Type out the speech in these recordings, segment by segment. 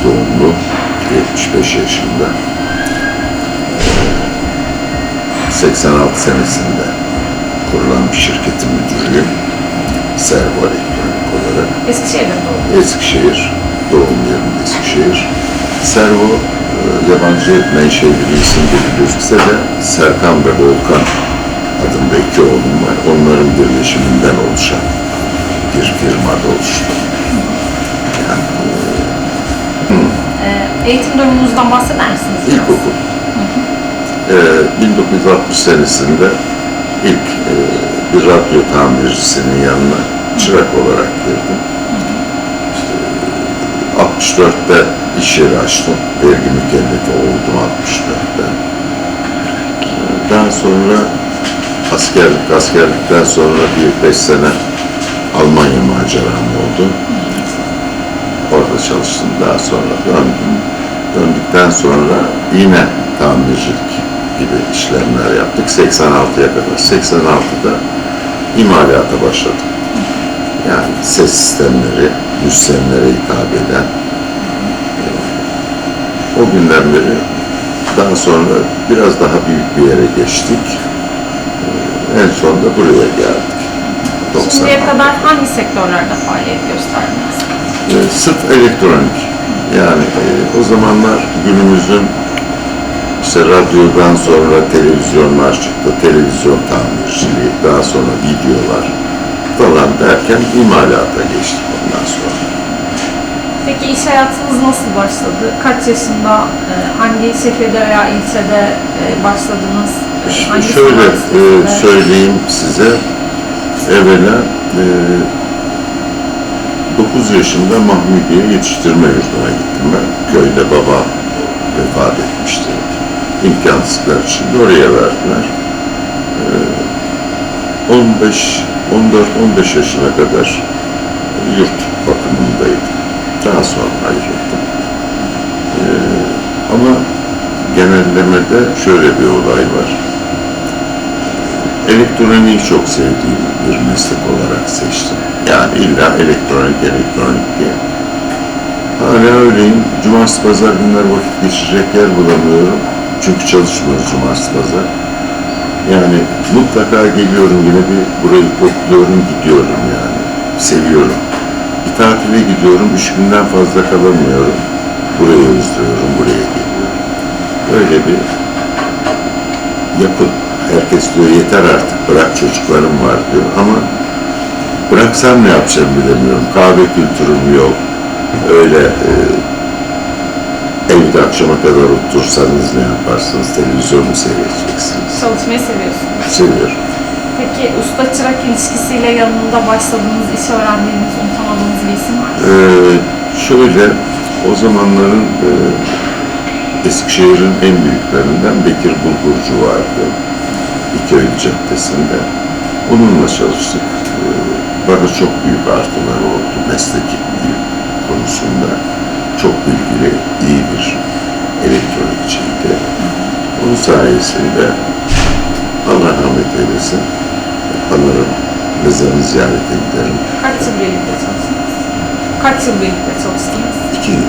48 doğumlu, 75 yaşında. Ee, 86 senesinde kurulan bir şirketin müdürüyüm. Servo Elektronik olarak. Eskişehir'de doğdum. Eskişehir, doğum yerim Eskişehir. Servo, e, yabancı menşeli bir isim gibi gözükse de Serkan ve Volkan adında iki oğlum var. Onların birleşiminden oluşan bir firmada oluştu. Yani Ee, eğitim durumunuzdan bahseder misiniz? biraz? ilkokul. Ee, 1960 senesinde ilk e, bir radyo tamircisinin yanına çırak olarak girdim. İşte, 64'te iş yeri açtım. Vergi mükellefi oldum 64'te. Ee, Daha sonra askerlik, askerlikten sonra bir beş sene Almanya maceram oldu. Orada çalıştım. Daha sonra döndüm. Döndükten sonra yine tamircilik gibi işlemler yaptık. 86'ya kadar. 86'da imalata başladım. Yani ses sistemleri, müzisyenlere hitap eden e, o günden beri daha sonra biraz daha büyük bir yere geçtik. E, En son da buraya geldik. 90. Şimdiye kadar hangi sektörlerde faaliyet gösterdiniz? E, sırf elektronik. Yani e, o zamanlar günümüzün işte radyodan sonra televizyonlar çıktı, televizyon tamirciliği, daha sonra videolar falan derken imalata geçtik ondan sonra. Peki iş hayatınız nasıl başladı? Kaç yaşında, e, hangi şehirde veya ilçede e, başladınız? Hangi şöyle e, söyleyeyim size, evvela e, 9 yaşında Mahmudiye yetiştirme yurduna gittim ben. Köyde baba vefat etmişti. İmkansızlar için oraya verdiler. E, 15, 14-15 yaşına kadar yurt bakımındaydım. Daha sonra ayrıldım. E, ama genellemede şöyle bir olay var elektroniği çok sevdiğim bir meslek olarak seçtim. Yani illa elektronik, elektronik diye. Hala öyleyim. Cumartesi, pazar günler vakit geçirecek yer bulamıyorum. Çünkü çalışmıyoruz cumartesi, pazar. Yani mutlaka geliyorum yine bir burayı kokluyorum, gidiyorum yani. Seviyorum. Bir tatile gidiyorum, üç günden fazla kalamıyorum. Burayı özlüyorum, buraya geliyorum. Böyle bir yapın. Herkes diyor yeter artık bırak çocuklarım var diyor ama bıraksam ne yapacağım bilemiyorum. Kahve kültürüm yok. Öyle e, evde akşama kadar otursanız ne yaparsınız? Televizyon mu seyredeceksiniz? Çalışmayı seviyorsunuz. Seviyorum. Peki usta çırak ilişkisiyle yanında başladığınız, iş öğrendiğiniz, unutamadığınız bir isim var mı? Ee, şöyle o zamanların e, Eskişehir'in en büyüklerinden Bekir Bulgurcu vardı. İköy Caddesi'nde. Onunla çalıştık. Ee, bana çok büyük artıları oldu mesleki konusunda. Çok bilgili, iyi bir elektronikçiydi. Onun sayesinde Allah rahmet eylesin. Anırım, mezarını ziyarete giderim. Kaç yıl birlikte çalıştınız? Kaç yıl birlikte çalıştınız? İki yıl.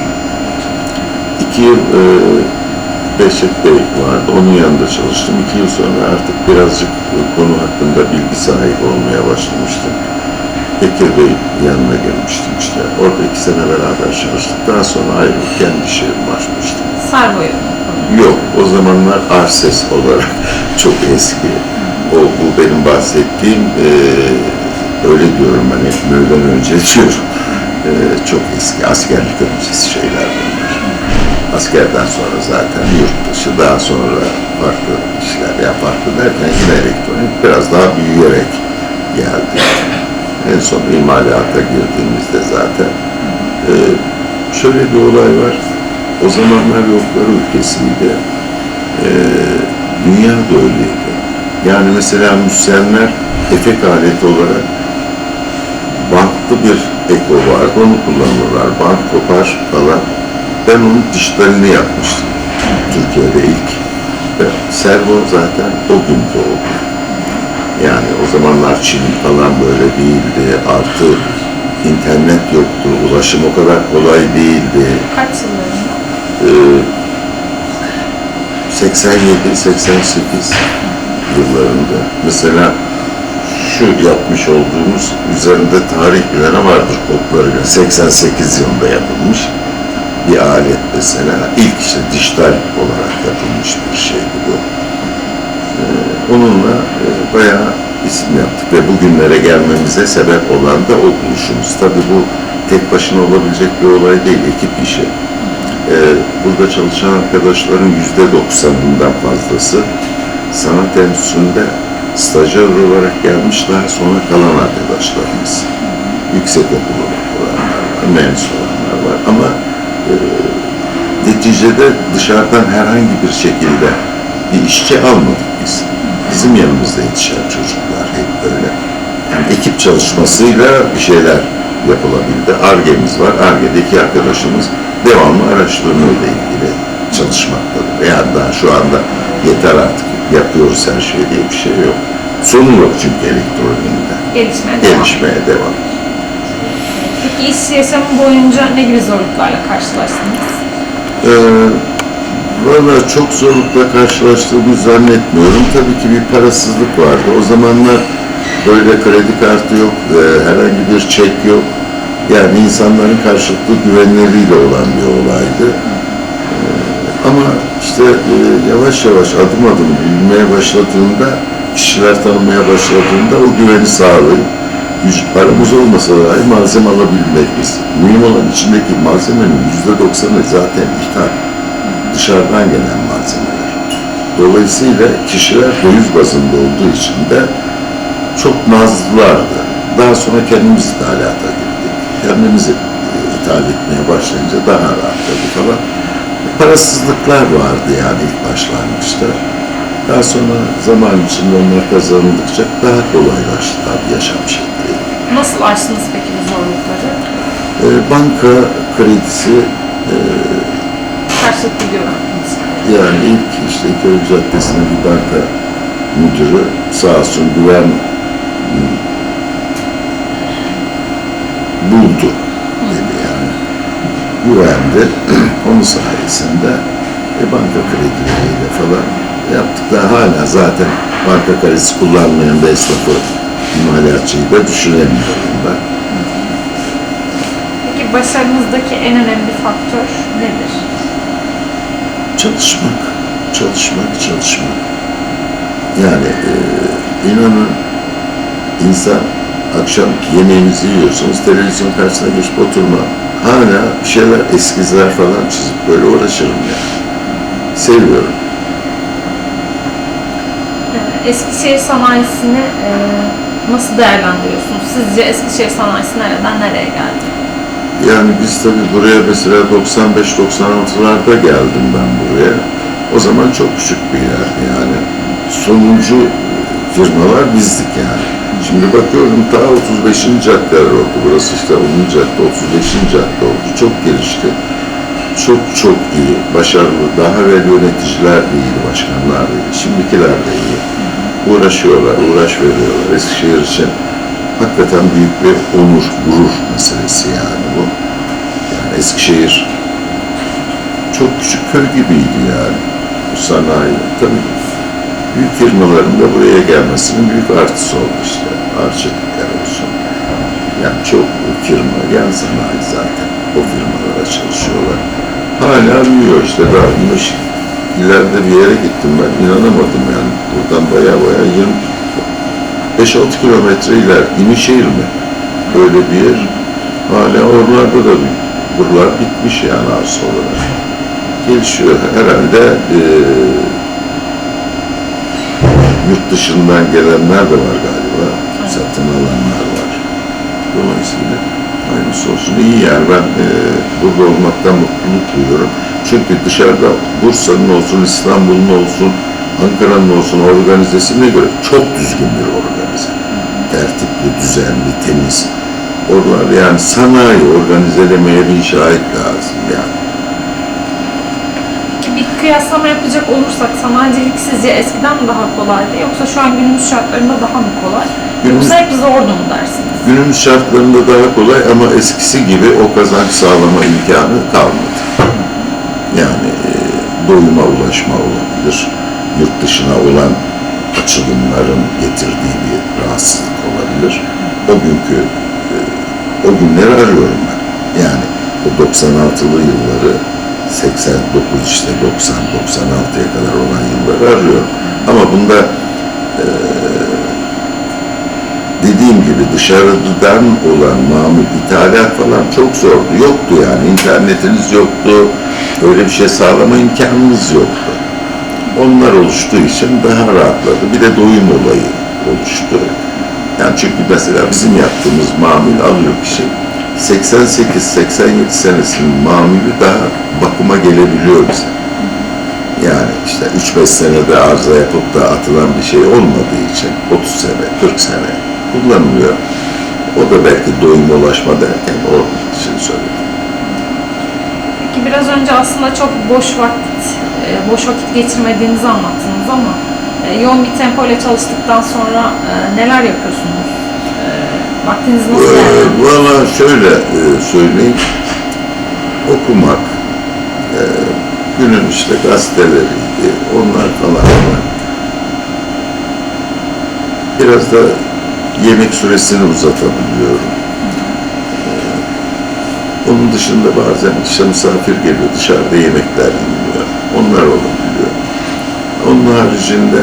İki yıl e, Bey vardı. Onun yanında çalıştım. İki yıl sonra artık birazcık konu hakkında bilgi sahibi olmaya başlamıştım. Bekir Bey yanına gelmiştim işte. Orada iki sene beraber çalıştık. Daha sonra ayrılıp kendi iş yerimi açmıştım. Servo'yu. Yok, o zamanlar Arses olarak çok eski. O bu benim bahsettiğim e, öyle diyorum ben hep öğleden önce diyorum. E, çok eski askerlik öncesi şeyler bunlar. Askerden sonra zaten yurt dışı daha sonra farklı işler ya farklı derken yine elektronik biraz daha büyüyerek geldi. En son imalata girdiğimizde zaten e, şöyle bir olay var. O zamanlar yoklar ülkesiydi. Ee, dünya da öyleydi. Yani mesela müzisyenler efek aleti olarak bantlı bir eko vardı. Onu kullanırlar. Bant kopar falan. Ben onun dijitalini yapmıştım. Türkiye'de ilk. Servo zaten o gün doğdu. Yani o zamanlar Çin falan böyle değildi. Artı internet yoktu, ulaşım o kadar kolay değildi. Kaç yıllarında? Ee, 87-88 yıllarında mesela şu yapmış olduğumuz üzerinde tarih bilene vardır kodlarıyla 88 yılında yapılmış bir alet mesela ilk işte dijital olarak yapılmış bir şeydi bu. Ee, onunla e, bayağı isim yaptık ve bugünlere gelmemize sebep olan da o buluşumuz. Tabii bu tek başına olabilecek bir olay değil, ekip işi. Ee, burada çalışan arkadaşların yüzde doksanından fazlası sanat enstitüsünde stajyer olarak gelmiş daha sonra kalan arkadaşlarımız. Yüksek okulu olanlar var, mühendis olanlar var ama neticede dışarıdan herhangi bir şekilde bir işçi almadık biz. Bizim yanımızda yetişen çocuklar hep böyle. Yani ekip çalışmasıyla bir şeyler yapılabildi. ARGE'miz var. ARGE'deki arkadaşımız devamlı araştırmayla ilgili çalışmaktadır. Yani daha şu anda yeter artık yapıyoruz her şey diye bir şey yok. Sonu yok çünkü elektroniğinde. Gelişmeye devam. Gelişmeye devam. Peki iş yaşamı boyunca ne gibi zorluklarla karşılaştınız? Ee, Valla çok zorlukla karşılaştığımı zannetmiyorum. Tabii ki bir parasızlık vardı. O zamanlar böyle kredi kartı yok, herhangi bir çek yok. Yani insanların karşılıklı güvenleriyle olan bir olaydı. Ee, ama işte e, yavaş yavaş adım adım büyümeye başladığında, kişiler tanımaya başladığında o güveni sağlayıp güç- paramız olmasa dahi malzeme alabilmek biz. Mühim olan içindeki malzemenin yüzde doksanı zaten ithal dışarıdan gelen malzemeler. Dolayısıyla kişiler döviz bazında olduğu için de çok nazlılardı. Daha sonra kendimiz ithalata girdik. Kendimizi e, ithal etmeye başlayınca daha rahatladı falan. Parasızlıklar vardı yani ilk başlangıçta. Daha sonra zaman içinde onlar kazanıldıkça daha kolaylaştı tabii yaşam şekli. Nasıl aştınız peki bu zorlukları? E, banka kredisi e, Karşılıklı güveniniz. Yani ilk işte İlköy Caddesi'nde bir banka müdürü sağ olsun güven buldu dedi yani. Güvendi. Onun sayesinde e, banka kredileriyle falan yaptık da hala zaten banka kredisi kullanmayan bir esnafı imalatçıyı da düşünemiyorum ben. Peki başarınızdaki en önemli faktör nedir? Çalışmak, çalışmak, çalışmak. Yani e, inanın insan akşam yemeğinizi yiyorsunuz, televizyon karşısına geçip oturma. Hala bir şeyler, eskizler falan çizip böyle uğraşırım yani. Seviyorum. Eskişehir sanayisini e, nasıl değerlendiriyorsunuz? Sizce Eskişehir sanayisi nereden nereye geldi? Yani biz tabii buraya mesela 95-96'larda geldim ben buraya. O zaman çok küçük bir yerdi yani. Sonuncu firmalar bizdik yani. Şimdi bakıyorum ta 35. caddeler oldu. Burası işte 10. cadde, 35. cadde oldu. Çok gelişti. Çok çok iyi, başarılı. Daha evvel yöneticiler de iyiydi, başkanlar da iyiydi. Şimdikiler de iyi. Uğraşıyorlar, uğraş veriyorlar. Eskişehir için hakikaten büyük bir onur, gurur meselesi yani bu. Yani Eskişehir çok küçük köy gibiydi yani. Bu sanayi. Tabii büyük firmaların da buraya gelmesinin büyük artısı oldu işte. Arçelikler olsun. Yani çok firma, yan sanayi zaten. O firmalara çalışıyorlar. Hala büyüyor işte. Daha ileride bir yere gittim ben. inanamadım yani. Buradan baya baya 20 5-6 kilometre iler. İmişehir mi? Böyle bir yer. Hala oralarda da buralar bitmiş yani arsa olarak. Gelişiyor. Herhalde eee yurt dışından gelenler de var galiba. Satın alanlar var. Dolayısıyla aynısı olsun. İyi yani ben eee, burada olmaktan mutluluk duyuyorum. Çünkü dışarıda Bursa'nın olsun, İstanbul'un olsun, Ankara'nın olsun organizesine göre çok düzgün bir organize. Tertipli, düzenli, temiz. Oralar yani sanayi organizelemeye bir şahit lazım yani. Bir kıyaslama yapacak olursak sanayicilik sizce eskiden mi daha kolaydı yoksa şu an günümüz şartlarında daha mı kolay? Günümüz, Yoksa hep zordu mu dersiniz? günümüz şartlarında daha kolay ama eskisi gibi o kazanç sağlama imkanı kalmadı. Yani e, doyuma ulaşma olabilir, yurt dışına olan açılımların getirdiği bir rahatsızlık olabilir. O günkü e, o günleri arıyorum ben. Yani o 96'lı yılları 89 işte 90 96'ya kadar olan yılları arıyorum. Ama bunda e, dediğim gibi dışarıdan olan mamul ithalat falan çok zordu. Yoktu yani. internetiniz yoktu. Öyle bir şey sağlama imkanınız yoktu. Onlar oluştuğu için daha rahatladı. Bir de doyum olayı oluştu. Yani çünkü mesela bizim yaptığımız mamül alıyor kişi 88-87 senesinin mamülü daha bakıma gelebiliyor bize. Yani işte 3-5 senede arıza yapıp da atılan bir şey olmadığı için 30 sene, 40 sene kullanılıyor. O da belki doyuma ulaşma derken o için söyledim. Peki biraz önce aslında çok boş vakit, boş vakit geçirmediğinizi anlattınız ama e, yoğun bir tempo ile çalıştıktan sonra e, neler yapıyorsunuz? E, Vaktiniz nasıl Ee, değerlendiriyor? Valla şöyle e, söyleyeyim, okumak, e, günün işte gazeteleriydi, onlar falan. Biraz da yemek süresini uzatabiliyorum. Onun dışında bazen işte misafir geliyor, dışarıda yemekler yeniliyor. Onlar olabiliyor. Onun haricinde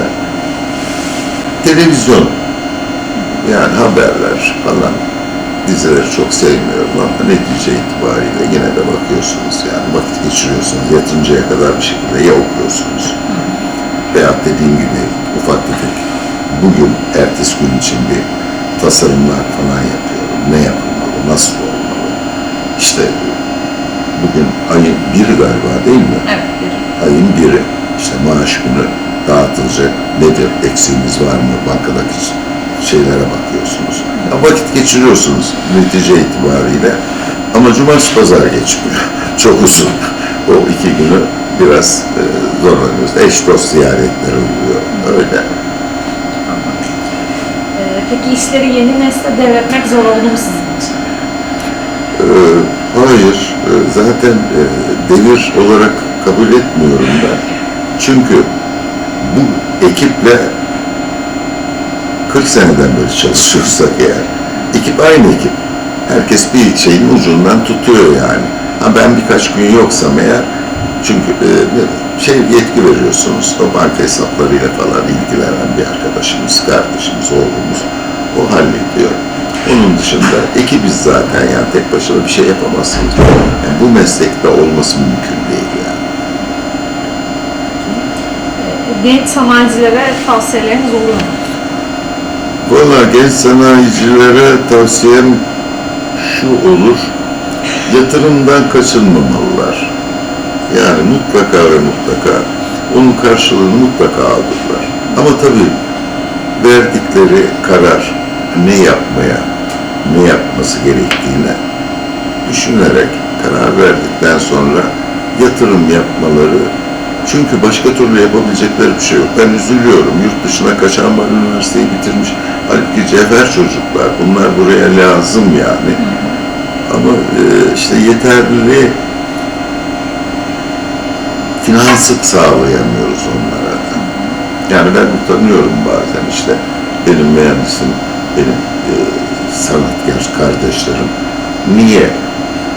televizyon yani haberler falan dizileri çok sevmiyorum ama netice itibariyle yine de bakıyorsunuz yani vakit geçiriyorsunuz yatıncaya kadar bir şekilde ya okuyorsunuz veya dediğim gibi ufak tefek bugün ertesi gün için bir tasarımlar falan yapıyorum. Ne yapılmalı, nasıl olmalı? İşte bugün ayın biri galiba değil mi? Evet, bir. Ayın biri işte maaş günü dağıtılacak nedir, eksiğimiz var mı, bankadaki şeylere bakıyorsunuz. Ya vakit geçiriyorsunuz netice itibariyle ama cumartesi pazar geçmiyor. Çok uzun. O iki günü biraz e, zorlanıyoruz. Eş dost ziyaretleri oluyor. Öyle. E, peki işleri yeni nesle devretmek zor oldu mu sizin için? Ee, hayır, Ee, zaten e, devir olarak kabul etmiyorum ben. Çünkü bu ekiple 40 seneden beri çalışıyorsak eğer, ekip aynı ekip. Herkes bir şeyin ucundan tutuyor yani. Ha ben birkaç gün yoksam eğer, çünkü e, şey yetki veriyorsunuz, o banka hesaplarıyla falan ilgilenen bir arkadaşımız, kardeşimiz, oğlumuz, o hallediyor. Onun dışında ekibiz zaten yani tek başına bir şey yapamazsınız. Yani bu meslekte olması mümkün değil yani. E, genç sanayicilere tavsiyeleriniz olur mu? Valla genç sanayicilere tavsiyem şu olur, yatırımdan kaçınmamalılar. Yani mutlaka ve mutlaka onun karşılığını mutlaka alırlar. Ama tabii verdikleri karar ne yapmaya, ne yapması gerektiğine düşünerek karar verdikten sonra yatırım yapmaları çünkü başka türlü yapabilecekleri bir şey yok. Ben üzülüyorum. Yurt dışına kaçan var, üniversiteyi bitirmiş. Halbuki cevher çocuklar. Bunlar buraya lazım yani. Ama e, işte yeterli finansı sağlayamıyoruz onlara. Yani ben utanıyorum bazen işte. Benim mühendisim, benim e, sanatkar kardeşlerim niye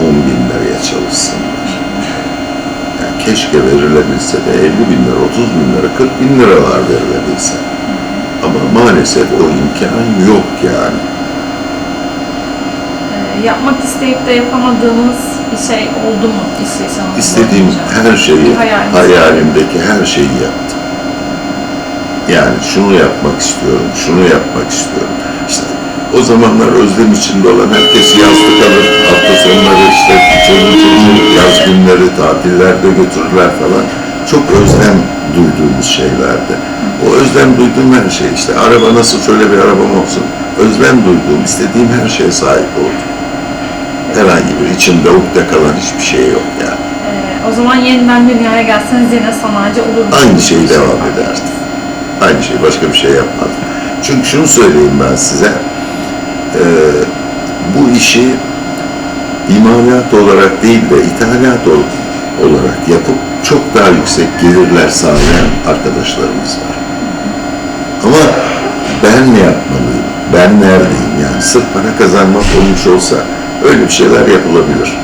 10 bin liraya çalışsınlar? Keşke verilebilse de 50 bin lira, 30 bin lira, 40 bin liralar verilebilse. Ama maalesef o imkan yok yani. E, yapmak isteyip de yapamadığınız bir şey oldu mu iş yaşamınızda? İstediğim her şeyi, hayaliniz hayalimdeki her şeyi yaptım. Yani şunu yapmak istiyorum, şunu yapmak istiyorum. O zamanlar özlem içinde olan herkes yazlık alır, hafta sonları işte çoluk çocuğu yaz günleri tatillerde götürürler falan. Çok özlem duyduğumuz şeylerdi. O özlem duyduğum her şey işte araba nasıl şöyle bir arabam olsun. Özlem duyduğum, istediğim her şeye sahip oldum. Herhangi bir içimde ukde kalan hiçbir şey yok yani. E, o zaman yeniden dünyaya gelseniz yine sanayici olur musunuz? Aynı şey devam ederdi. Aynı şey, başka bir şey yapmazdım. Çünkü şunu söyleyeyim ben size. Ee, bu işi imalat olarak değil de ithalat ol- olarak yapıp çok daha yüksek gelirler sağlayan arkadaşlarımız var. Ama ben ne yapmalıyım? Ben neredeyim? Yani sırf para kazanmak olmuş olsa öyle bir şeyler yapılabilir.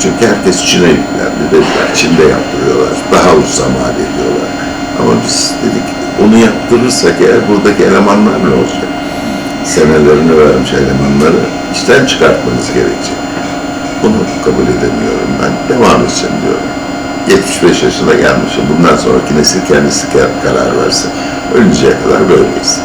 Çünkü herkes Çin'e yüklendi dediler. Çin'de yaptırıyorlar. Daha ucuza mal ediyorlar. Ama biz dedik onu yaptırırsak eğer buradaki elemanlar ne olacak? Senelerini vermiş elemanları işten çıkartmanız gerekecek. Bunu kabul edemiyorum ben. Devam edeceğim diyorum. 75 yaşına gelmişim. Bundan sonraki nesil kendisi karar versin. Ölünceye kadar böyleyiz.